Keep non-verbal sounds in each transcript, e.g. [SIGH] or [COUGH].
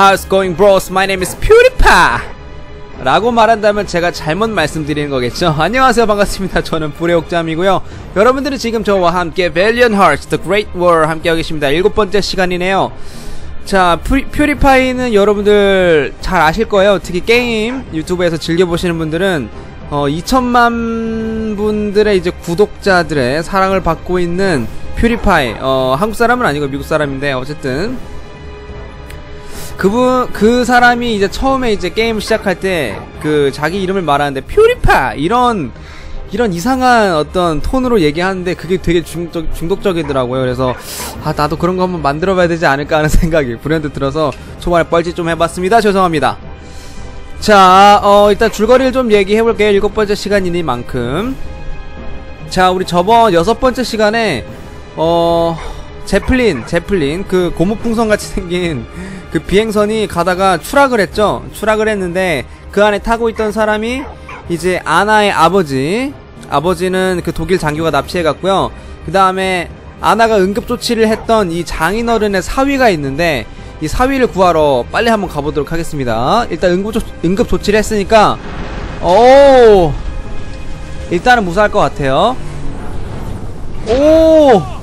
How's going bros? My name is PewDiePie. 라고 말한다면 제가 잘못 말씀드리는 거겠죠? 안녕하세요. 반갑습니다. 저는 불의 옥잠이고요. 여러분들은 지금 저와 함께 Valiant Hearts The Great War 함께하고 계십니다. 일곱 번째 시간이네요. 자 퓨, 퓨리파이는 여러분들 잘 아실 거예요. 특히 게임 유튜브에서 즐겨보시는 분들은 어, 2천만 분들의 이제 구독자들의 사랑을 받고 있는 퓨리파이 어, 한국 사람은 아니고 미국 사람인데 어쨌든 그분 그 사람이 이제 처음에 이제 게임을 시작할 때 그 자기 이름을 말하는데 퓨리파 이런 이런 이상한 어떤 톤으로 얘기하는데 그게 되게 중독, 중독적이더라고요. 그래서 아 나도 그런 거 한번 만들어봐야 되지 않을까 하는 [LAUGHS] 생각이 불현듯 들어서 초반에 뻘짓 좀 해봤습니다. 죄송합니다. 자, 어, 일단 줄거리를 좀 얘기해볼게요. 일곱 번째 시간이니만큼. 자, 우리 저번 여섯 번째 시간에 어 제플린, 제플린 그 고무풍선 같이 생긴 그 비행선이 가다가 추락을 했죠. 추락을 했는데 그 안에 타고 있던 사람이 이제 아나의 아버지, 아버지는 그 독일 장교가 납치해 갔고요. 그 다음에 아나가 응급 조치를 했던 이 장인어른의 사위가 있는데 이 사위를 구하러 빨리 한번 가보도록 하겠습니다. 일단 응급, 조, 응급 조치를 했으니까 오 일단은 무사할 것 같아요. 오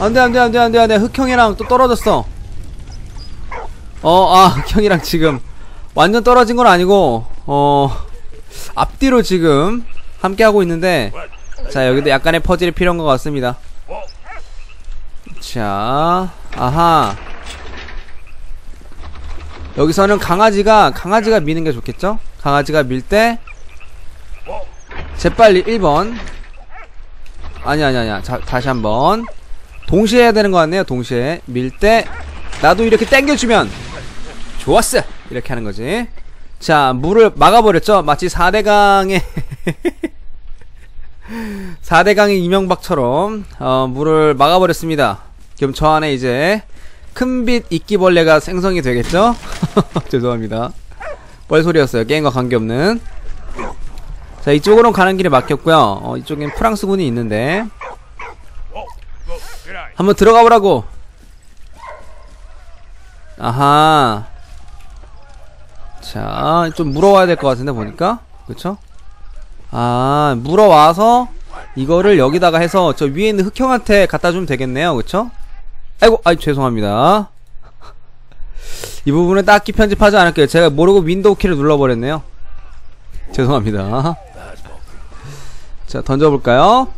안돼 안돼 안돼 안돼 안돼 흑형이랑 또 떨어졌어. 어, 아, 흑형이랑 지금 완전 떨어진 건 아니고, 어, 앞뒤로 지금 함께 하고 있는데, 자, 여기도 약간의 퍼즐이 필요한 것 같습니다. 자, 아하. 여기서는 강아지가, 강아지가 미는 게 좋겠죠? 강아지가 밀 때, 재빨리 1번. 아니, 아니, 아니야. 자, 다시 한 번. 동시에 해야 되는 것 같네요, 동시에. 밀 때, 나도 이렇게 땡겨주면, 좋았어! 이렇게 하는 거지. 자, 물을 막아버렸죠? 마치 4대강의, [LAUGHS] 4대강의 이명박처럼, 어, 물을 막아버렸습니다. 그럼 저 안에 이제, 큰빛 이끼벌레가 생성이 되겠죠? [LAUGHS] 죄송합니다. 뻘소리였어요. 게임과 관계없는. 자, 이쪽으로 가는 길이 막혔고요. 어, 이쪽엔 프랑스군이 있는데. 한번 들어가 보라고! 아하. 자, 좀 물어와야 될 것 같은데, 보니까. 그쵸? 아, 물어와서, 이거를 여기다가 해서, 저 위에 있는 흑형한테 갖다 주면 되겠네요. 그쵸? 아이고, 아이, 죄송합니다. 이 부분은 딱히 편집하지 않을게요. 제가 모르고 윈도우 키를 눌러버렸네요. 죄송합니다. 자, 던져볼까요?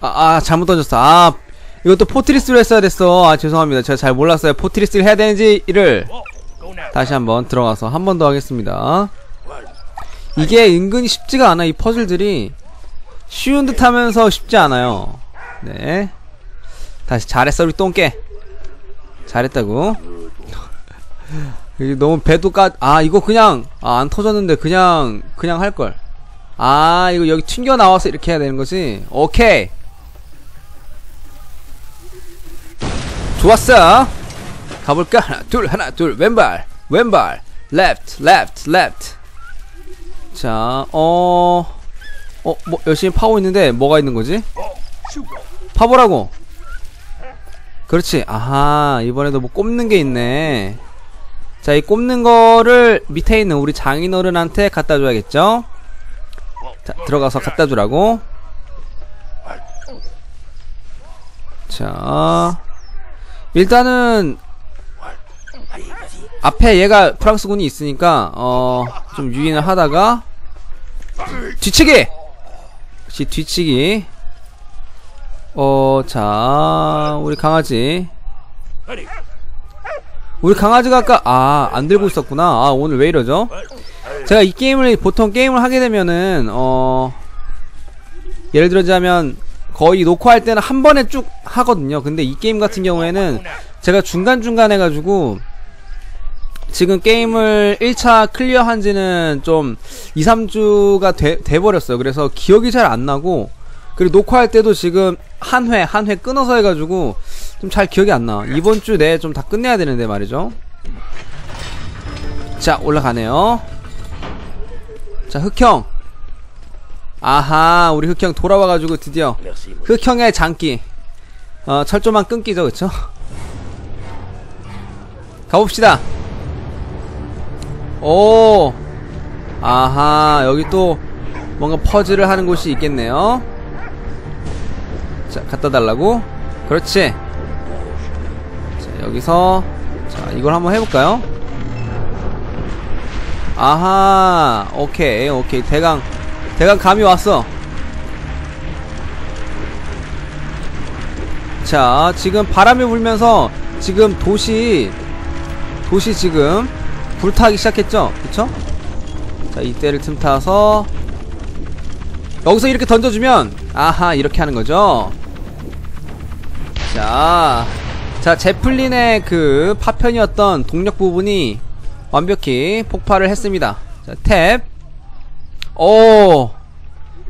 아, 아, 잘못 던졌어. 아, 이것도 포트리스로 했어야 됐어. 아, 죄송합니다. 제가 잘 몰랐어요. 포트리스를 해야 되는지를. 다시 한번 들어가서 한 번 더 하겠습니다. 이게 은근히 쉽지가 않아. 이 퍼즐들이 쉬운 듯 하면서 쉽지 않아요. 네. 다시 잘했어, 우리 똥개. 잘했다고. [LAUGHS] 너무 배도 까, 아, 이거 그냥, 아, 안 터졌는데 그냥, 그냥 할걸. 아, 이거 여기 튕겨 나와서 이렇게 해야 되는 거지. 오케이. 좋았어. 가볼까? 하나, 둘, 하나, 둘, 왼발, 왼발, left, left, left. 자, 어, 어, 뭐, 열심히 파고 있는데, 뭐가 있는 거지? 파보라고! 그렇지. 아하, 이번에도 뭐 꼽는 게 있네. 자, 이 꼽는 거를 밑에 있는 우리 장인어른한테 갖다 줘야겠죠? 자, 들어가서 갖다 주라고. 자, 일단은 앞에 얘가 프랑스군이 있으니까 어 좀 유인을 하다가 뒤치기! 역시 뒤치기. 어 자 우리 강아지. 우리 강아지가 아까 아 안 들고 있었구나. 아 오늘 왜 이러죠? 제가 이 게임을 보통 게임을 하게 되면은 어 예를 들자면 거의 녹화할 때는 한 번에 쭉 하거든요 근데 이 게임 같은 경우에는 제가 중간중간 해가지고 지금 게임을 1차 클리어 한 지는 좀 2, 3주가 돼, 돼버렸어요. 그래서 기억이 잘 안 나고, 그리고 녹화할 때도 지금 한 회, 한 회 끊어서 해가지고, 좀 잘 기억이 안 나. 이번 주 내에 좀 다 끝내야 되는데 말이죠. 자, 올라가네요. 자, 흑형. 아하, 우리 흑형 돌아와가지고 드디어. 흑형의 장기. 어, 철조망 끊기죠, 그쵸? 가봅시다. 오. 아하, 여기 또 뭔가 퍼즐을 하는 곳이 있겠네요. 자, 갖다 달라고. 그렇지. 자, 여기서 자, 이걸 한번 해볼까요? 아하, 오케이, 오케이. 대강, 대강 감이 왔어. 자, 지금 바람이 불면서 지금 도시, 도시 지금 불타기 시작했죠? 그쵸? 자, 이때를 틈타서 여기서 이렇게 던져주면 아하, 이렇게 하는 거죠? 자, 자, 제플린의 그 파편이었던 동력 부분이 완벽히 폭발을 했습니다. 자, 탭. 오.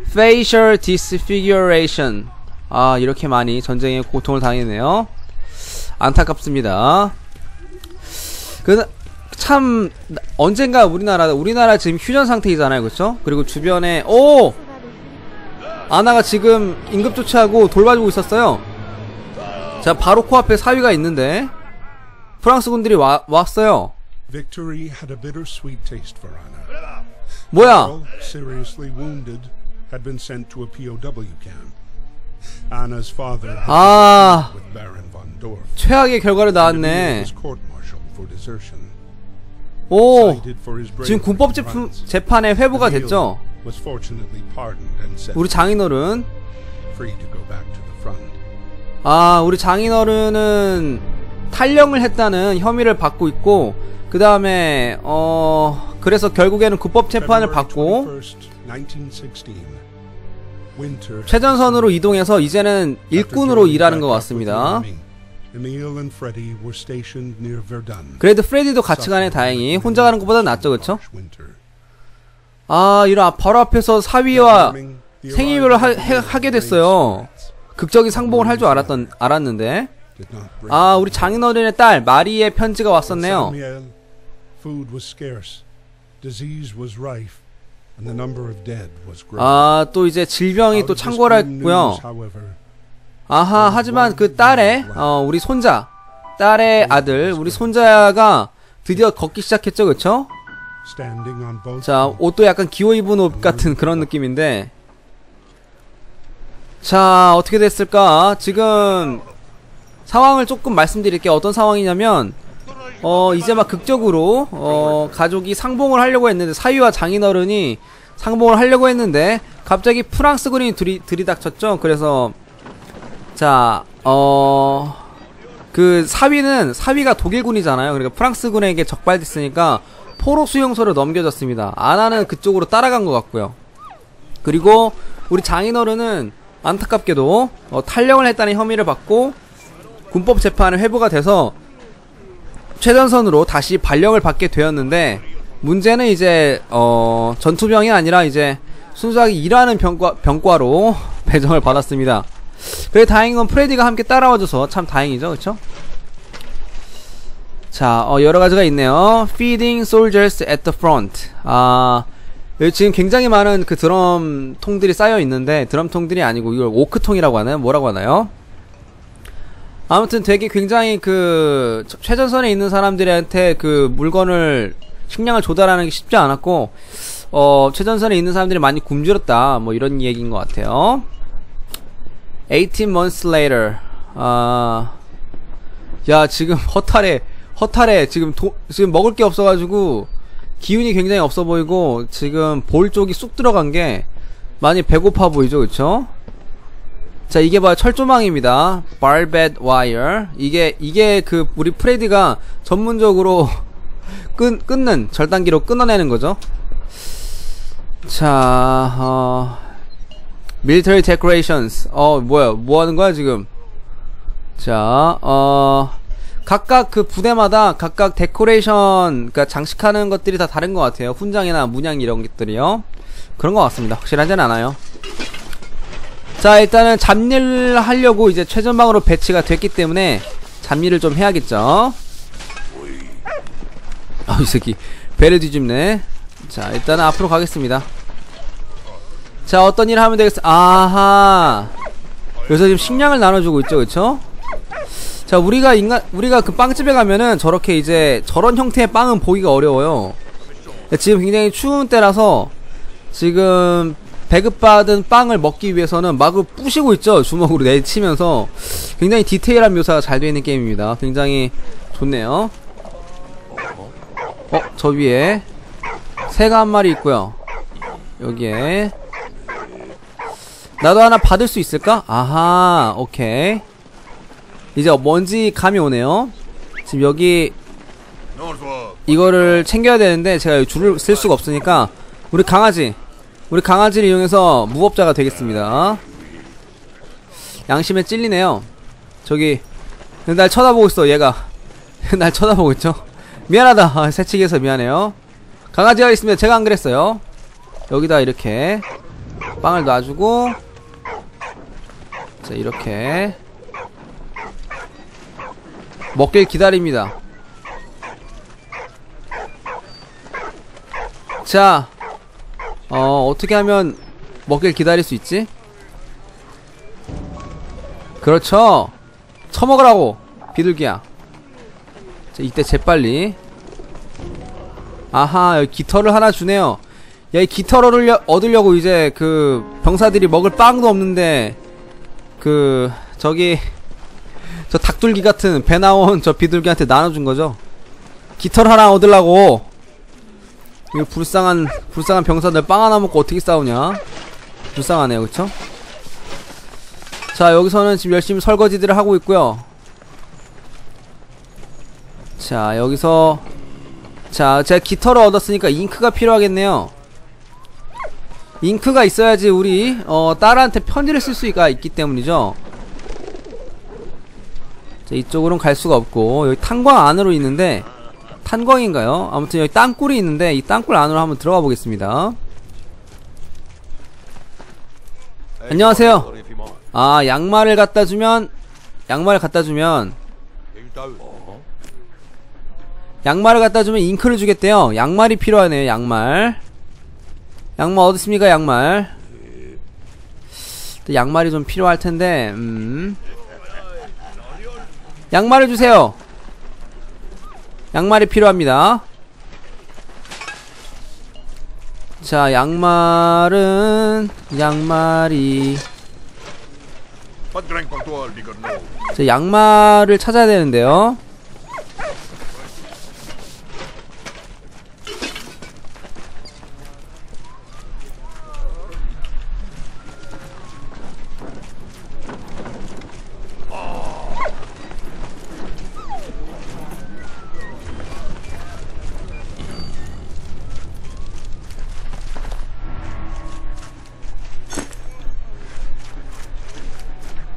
facial disfiguration. 아, 이렇게 많이 전쟁에 고통을 당했네요. 안타깝습니다. 그, 참, 언젠가 우리나라, 우리나라 지금 휴전 상태이잖아요. 그쵸? 그리고 주변에, 오! 아나가 지금 인급 조치하고 돌봐주고 있었어요. 자, 바로 코앞에 사위가 있는데, 프랑스 군들이 와, 왔어요. Victory had a bittersweet taste for Anna. 뭐야? All seriously wounded had been sent to a POW camp. Anna's father had 아, with Baron von Dorf. 최악의 결과를 낳았네. desertion. 오, 지금 군법 France, 재판에 회부가 됐죠? 우리 장인어른. 아, 우리 장인어른은 탈령을 했다는 혐의를 받고 있고, 그 다음에, 어, 그래서 결국에는 국법 재판을 받고, 21st, 1916. Winter 최전선으로 이동해서 이제는 일꾼으로 일하는 것 같습니다. 그래도 프레디도 같이 가네, 다행히. 혼자 가는 것보다 낫죠, 그쵸? 아, 이런 앞- 바로 앞에서 사위와 생이별을 하, 해- 하게 됐어요. 극적인 상봉을 할 줄 알았던, 알았는데. 아, 우리 장인어른의 딸, 마리의 편지가 왔었네요. 아, 또 이제 질병이 또 창궐했고요. 아하, 하지만 그 딸의, 어, 우리 손자, 딸의 아들, 우리 손자가 드디어 걷기 시작했죠, 그쵸? 자, 옷도 약간 기호 입은 옷 같은 그런 느낌인데. 자, 어떻게 됐을까? 지금 상황을 조금 말씀드릴게요. 어떤 상황이냐면, 어, 이제 막 극적으로, 어, 가족이 상봉을 하려고 했는데, 사위와 장인어른이 상봉을 하려고 했는데, 갑자기 프랑스군이 들이, 들이닥쳤죠? 그래서, 자, 어, 그 사위는, 사위가 독일군이잖아요. 그러니까 프랑스군에게 적발됐으니까, 포로 수용소로 넘겨졌습니다. 아나는 그쪽으로 따라간 것 같고요. 그리고 우리 장인어른은 안타깝게도 어, 탈령을 했다는 혐의를 받고 군법 재판에 회부가 돼서 최전선으로 다시 발령을 받게 되었는데 문제는 이제 어, 전투병이 아니라 이제 순수하게 일하는 병과, 병과로 [LAUGHS] 배정을 받았습니다. 그래 다행인 건 프레디가 함께 따라와줘서 참 다행이죠, 그렇죠? 자, 어, 여러 가지가 있네요. Feeding soldiers at the front. 아, 여기 지금 굉장히 많은 그 드럼 통들이 쌓여 있는데 드럼 통들이 아니고 이걸 오크 통이라고 하나요? 뭐라고 하나요? 아무튼 되게 굉장히 그 처- 최전선에 있는 사람들한테 그 물건을 식량을 조달하는 게 쉽지 않았고 어 최전선에 있는 사람들이 많이 굶주렸다 뭐 이런 얘기인 것 같아요. 18 months later. 아, 야 지금 [LAUGHS] 허탈해 허탈해 지금 도, 지금 먹을 게 없어가지고 기운이 굉장히 없어 보이고 지금 볼 쪽이 쑥 들어간 게 많이 배고파 보이죠 그쵸? 자 이게 바로 철조망입니다 barbed wire 이게 이게 그 우리 프레디가 전문적으로 [LAUGHS] 끊, 끊는 절단기로 끊어내는 거죠 자 어, military decorations 어 뭐야 뭐 하는 거야 지금 자, 어, 각각 그 부대마다 각각 데코레이션, 그니까 장식하는 것들이 다 다른 것 같아요. 훈장이나 문양 이런 것들이요. 그런 것 같습니다. 확실하진 않아요. 자, 일단은 잡일 하려고 이제 최전방으로 배치가 됐기 때문에 잡일을 좀 해야겠죠. 아, 이 새끼. 배를 뒤집네. 자, 일단은 앞으로 가겠습니다. 자, 어떤 일을 하면 되겠어? 아하. 그래서 지금 식량을 나눠주고 있죠, 그쵸? 자 우리가 인간 우리가 그 빵집에 가면은 저렇게 이제 저런 형태의 빵은 보기가 어려워요 지금 굉장히 추운 때라서 지금 배급받은 빵을 먹기 위해서는 막을 부시고 있죠 주먹으로 내치면서. 굉장히 디테일한 묘사가 잘 되어 있는 게임입니다. 굉장히 좋네요. 어 저 위에 새가 한 마리 있고요. 여기에 나도 하나 받을 수 있을까? 아하 오케이. 이제 뭔지 감이 오네요. 지금 여기 이거를 챙겨야 되는데 제가 줄을 쓸 수가 없으니까 우리 강아지 우리 강아지를 이용해서 무법자가 되겠습니다. 양심에 찔리네요. 저기 날 쳐다보고 있어 얘가. [LAUGHS] 날 쳐다보고 있죠? 미안하다. [LAUGHS] 아, 새치기해서 미안해요. 강아지가 있습니다 제가 안 그랬어요. 여기다 이렇게 빵을 놔주고 자 이렇게 먹길 기다립니다. 자 어, 어떻게 하면 먹길 기다릴 수 있지? 그렇죠. 처먹으라고, 비둘기야. 자, 이때 재빨리. 아하, 여기 깃털을 하나 주네요. 야, 이 깃털을 얻으려고 이제 그 병사들이 먹을 빵도 없는데, 그, 저기, 저 닭둘기 같은 배 나온 저 비둘기한테 나눠준 거죠. 깃털 하나 얻으려고 이거 불쌍한 불쌍한 병사들 빵 하나 먹고 어떻게 싸우냐? 불쌍하네요 그쵸? 자 여기서는 지금 열심히 설거지들을 하고 있고요. 자 여기서 자 제가 깃털을 얻었으니까 잉크가 필요하겠네요. 잉크가 있어야지 우리 어 딸한테 편지를 쓸 수가 있기 때문이죠. 자 이쪽으로는 갈 수가 없고 여기 탄광 안으로 있는데 탄광인가요? 아무튼 여기 땅굴이 있는데 이 땅굴 안으로 한번 들어가 보겠습니다. 안녕하세요. 아 양말을 갖다 주면 양말을 갖다 주면 양말을 갖다 주면 잉크를 주겠대요. 양말이 필요하네요. 양말. 양말 어디 있습니까? 양말. 양말이 좀 필요할 텐데. 음. 양말을 주세요. 양말이 필요합니다. 자, 양말은 양말이 자, 양말을 찾아야 되는데요.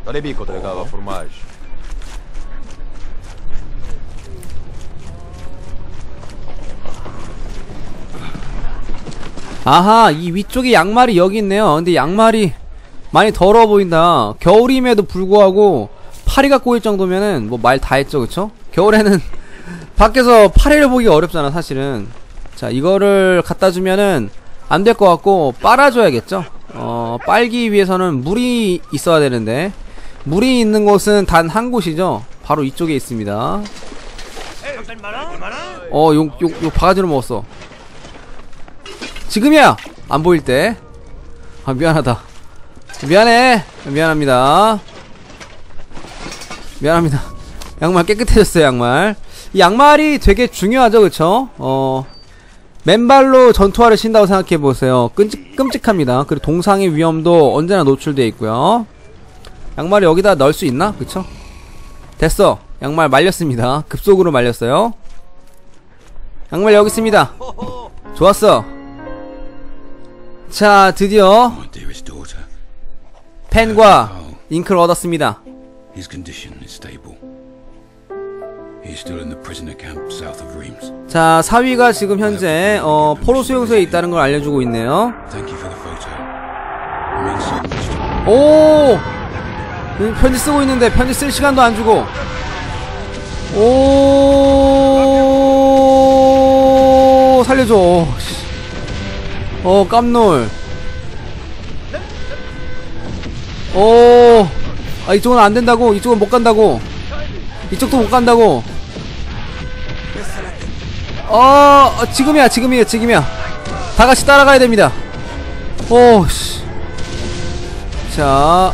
Quale bico te legava formaggi? 아하, 이 위쪽에 양말이 여기 있네요. 근데 양말이 많이 더러워 보인다. 겨울임에도 불구하고 파리가 꼬일 정도면은 뭐 말 다 했죠, 그쵸? 겨울에는 [LAUGHS] 밖에서 파리를 보기 어렵잖아, 사실은. 자, 이거를 갖다 주면은 안 될 것 같고 빨아줘야겠죠? 어, 빨기 위해서는 물이 있어야 되는데 물이 있는 곳은 단 한 곳이죠. 바로 이쪽에 있습니다. 어, 용, 용, 용 바가지로 먹었어. 지금이야! 안 보일 때. 아, 미안하다. 미안해! 미안합니다. 미안합니다. 양말 깨끗해졌어요, 양말. 이 양말이 되게 중요하죠, 그쵸? 어, 맨발로 전투화를 신다고 생각해보세요. 끔찍, 끔찍합니다. 그리고 동상의 위험도 언제나 노출되어 있고요. 양말을 여기다 넣을 수 있나? 그쵸? 됐어. 양말 말렸습니다. 급속으로 말렸어요. 양말 여기 있습니다. 좋았어. 자, 드디어 펜과 잉크를 얻었습니다. 자, 사위가 지금 현재 어, 포로 수용소에 있다는 걸 알려주고 있네요. 오! 여기 편지 쓰고 있는데 편지 쓸 시간도 안 주고. 오! 살려줘. 씨. 어, 깜놀. 오! 아, 이쪽은 안 된다고? 이쪽은 못 간다고? 이쪽도 못 간다고 어, 어 지금이야 지금이야 지금이야 다 같이 따라가야 됩니다 오씨 자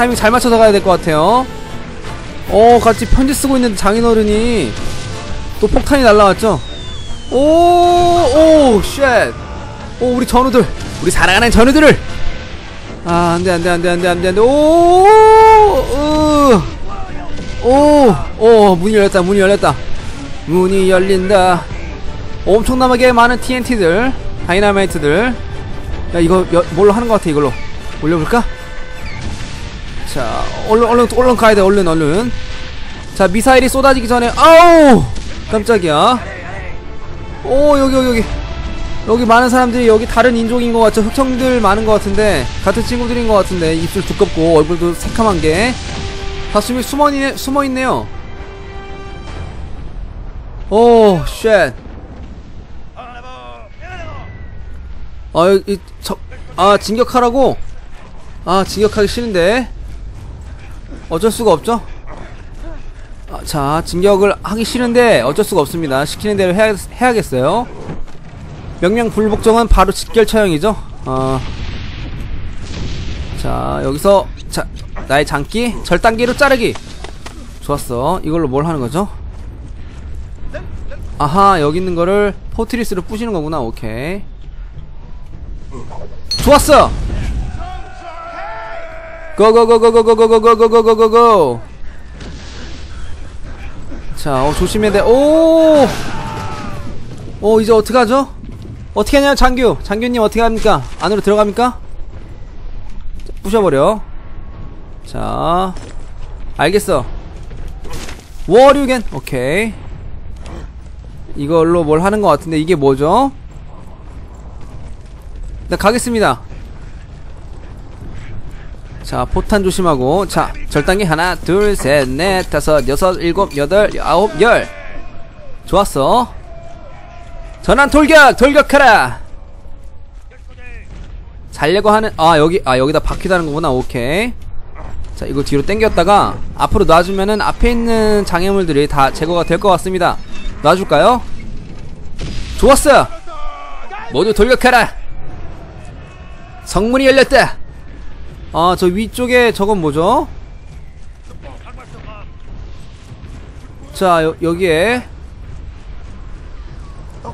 타이밍 잘 맞춰서 가야 될 것 같아요. 어 같이 편지 쓰고 있는 장인어른이 또 폭탄이 날라왔죠? 오오쉣. 오 우리 전우들. 우리 살아가는 전우들을. 아 안돼 안돼 안돼 안돼 안돼 안돼. 오오오 문이 열렸다 문이 열렸다. 문이 열린다. 엄청나게 많은 TNT들 다이나마이트들. 야 이거 여, 뭘로 하는 것 같아 이걸로? 올려볼까? 자 얼른 얼른 얼른 가야 돼 얼른 얼른. 자 미사일이 쏟아지기 전에 아우! 깜짝이야. 오 여기 여기 여기. 여기 많은 사람들이 여기 다른 인종인 것 같죠? 흑청들 많은 것 같은데 같은 친구들인 것 같은데 입술 두껍고 얼굴도 새카만 게다 숨이 숨어 있네 숨어 있네요. 오 쉣. 아, 이, 저, 아, 진격하라고? 아, 진격하기 싫은데. 어쩔 수가 없죠? 아, 자, 진격을 하기 싫은데 어쩔 수가 없습니다. 시키는 대로 해야, 해야겠어요. 명령 불복종은 바로 직결 처형이죠. 어. 자, 여기서, 자, 나의 장기, 절단기로 자르기. 좋았어. 이걸로 뭘 하는 거죠? 아하, 여기 있는 거를 포트리스로 부시는 거구나. 오케이. 좋았어! 고고고고고고고고고고고고고고 자, 어, 조심해야 돼. 오! 오, 이제 어떡하죠? 어떻게 하냐, 장규. 장규님 어떻게 합니까? 안으로 들어갑니까? 자, 부셔버려. 자, 알겠어. 워류겐. 오케이. 이걸로 뭘 하는 것 같은데, 이게 뭐죠? 네, 가겠습니다. 자, 포탄 조심하고. 자, 절단기 하나, 둘, 셋, 넷, 다섯, 여섯, 일곱, 여덟, 아홉, 열. 좋았어. 전환 돌격! 돌격하라! 살려고 하는, 아, 여기, 아, 여기다 박히다는 거구나. 오케이. 자, 이거 뒤로 당겼다가 앞으로 놔주면은 앞에 있는 장애물들이 다 제거가 될 것 같습니다. 놔줄까요? 좋았어! 모두 돌격하라! 성문이 열렸다! 아, 저 위쪽에 저건 뭐죠? 자, 여, 여기에.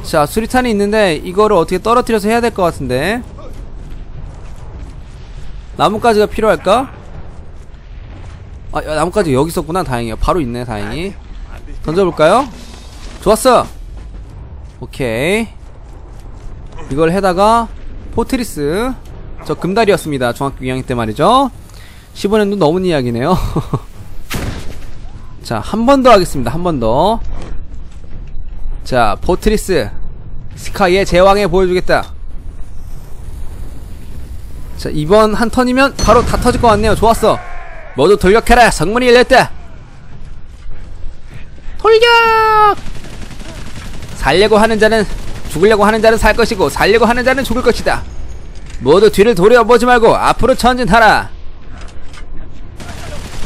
자, 수리탄이 있는데, 이거를 어떻게 떨어뜨려서 해야 될 것 같은데. 나뭇가지가 필요할까? 아, 야, 나뭇가지 여기 있었구나. 다행이야. 바로 있네, 다행히. 던져볼까요? 좋았어! 오케이. 이걸 해다가, 포트리스. 저 금달이었습니다. 중학교 2학년 때 말이죠. 15년도 넘은 이야기네요. [LAUGHS] 자, 한 번 더 하겠습니다. 한 번 더. 자, 포트리스. 스카이의 제왕에 보여주겠다. 자, 이번 한 턴이면 바로 다 터질 것 같네요. 좋았어. 모두 돌격해라. 성문이 열렸다. 돌격! 살려고 하는 자는 죽으려고 하는 자는 살 것이고 살려고 하는 자는 죽을 것이다. 모두 뒤를 돌려보지 말고 앞으로 전진하라.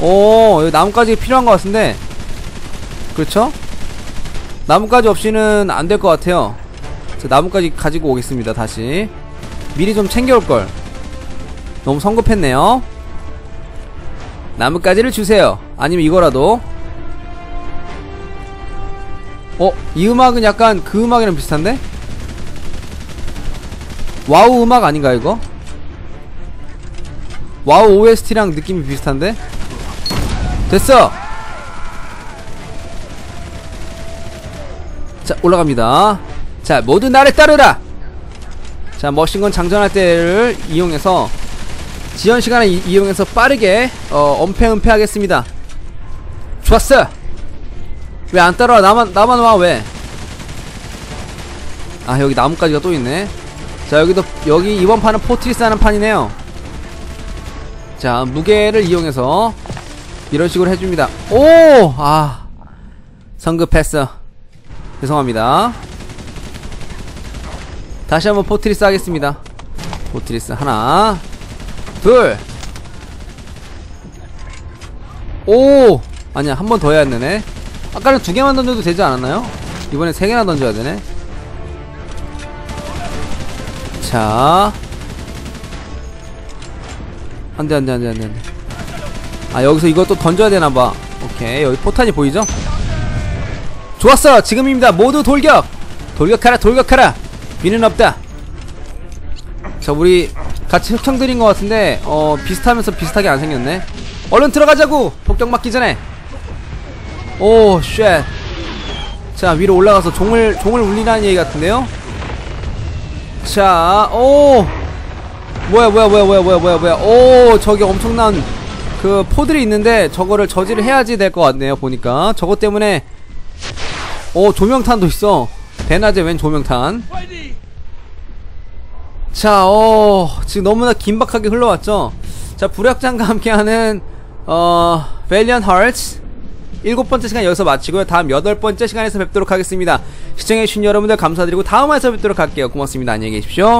오, 나뭇가지 필요한 것 같은데. 그렇죠? 나뭇가지 없이는 안 될 것 같아요. 자, 나뭇가지 가지고 오겠습니다, 다시. 미리 좀 챙겨올걸. 너무 성급했네요. 나뭇가지를 주세요. 아니면 이거라도. 어, 이 음악은 약간 그 음악이랑 비슷한데? 와우 음악 아닌가 이거? 와우 OST랑 느낌이 비슷한데? 됐어! 자 올라갑니다 자 모두 나를 따르라 자 머신건 장전할 때를 이용해서 지연 시간을 이, 이용해서 빠르게 어, 엄폐 은폐 하겠습니다 좋았어 왜 안 따라와 나만 나만 와 왜? 아 여기 나뭇가지가 또 있네 자 여기도 여기 이번 판은 포트리스 하는 판이네요. 자 무게를 이용해서 이런 식으로 해줍니다. 오! 아 성급했어 죄송합니다. 다시 한번 포트리스 하겠습니다. 포트리스 하나 둘. 오! 아니야 한 번 더 해야 되네. 아까는 두 개만 던져도 되지 않았나요? 이번엔 세 개나 던져야 되네 자. 안돼 안돼 안돼 안돼 아 여기서 이것도 던져야 되나봐. 오케이. 여기 포탄이 보이죠? 좋았어. 지금입니다. 모두 돌격. 돌격하라 돌격하라. 비는 없다. 자 우리 같이 흑형들인 것 같은데 어 비슷하면서 비슷하게 안 생겼네. 얼른 들어가자고! 폭격 맞기 전에. 오쉣. 자 위로 올라가서 종을 종을 울리라는 얘기 같은데요 자 오! 뭐야 뭐야 뭐야 뭐야 뭐야 뭐야 뭐야. 오 저기 엄청난 그 포들이 있는데 저거를 저지를 해야지 될 것 같네요 보니까. 저것 때문에 오 조명탄도 있어. 대낮에 웬 조명탄? 자, 어, 지금 너무나 긴박하게 흘러왔죠? 자, 불약장과 함께하는, 어, 밸리언 하츠. 일곱 번째 시간 여기서 마치고요. 다음 여덟 번째 시간에서 뵙도록 하겠습니다. 시청해주신 여러분들 감사드리고 다음 화에서 뵙도록 할게요. 고맙습니다. 안녕히 계십시오.